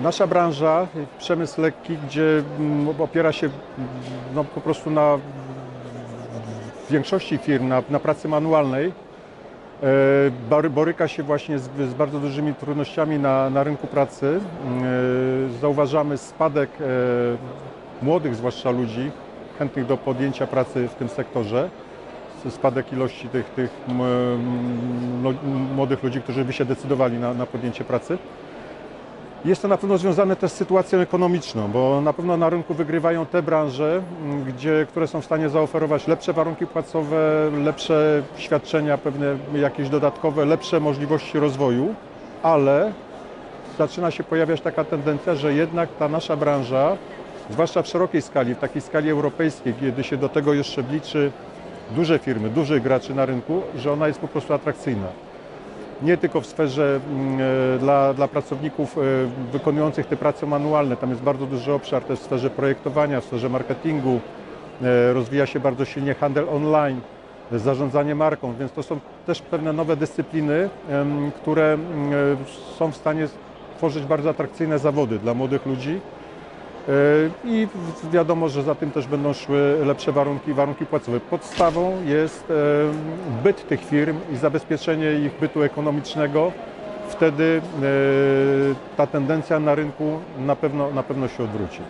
Nasza branża, przemysł lekki, gdzie mm, opiera się no, po prostu na większości firm na, na pracy manualnej, e, bory- boryka się właśnie z, z bardzo dużymi trudnościami na, na rynku pracy. E, Zauważamy spadek e, młodych, zwłaszcza ludzi, chętnych do podjęcia pracy w tym sektorze. Spadek ilości tych, tych no, młodych ludzi, którzy by się decydowali na, na podjęcie pracy. Jest to na pewno związane też z sytuacją ekonomiczną, bo na pewno na rynku wygrywają te branże, gdzie, które są w stanie zaoferować lepsze warunki płacowe, lepsze świadczenia, pewne jakieś dodatkowe, lepsze możliwości rozwoju, ale zaczyna się pojawiać taka tendencja, że jednak ta nasza branża, zwłaszcza w szerokiej skali, w takiej skali europejskiej, kiedy się do tego jeszcze wliczy duże firmy, dużych graczy na rynku, że ona jest po prostu atrakcyjna nie tylko w sferze mm, e, dla, dla pracowników e, wykonujących te prace manualne. Tam jest bardzo duży obszar też w sferze projektowania, w sferze marketingu. E, Rozwija się bardzo silnie handel online, zarządzanie marką, więc to są też pewne nowe dyscypliny, które mm, są w stanie tworzyć bardzo atrakcyjne zawody dla młodych ludzi. E, I wiadomo, że za tym też będą szły lepsze warunki, warunki płacowe. Podstawą jest e, byt tych firm i zabezpieczenie ich bytu ekonomicznego. Wtedy e, ta tendencja na rynku na pewno, na pewno się odwróci.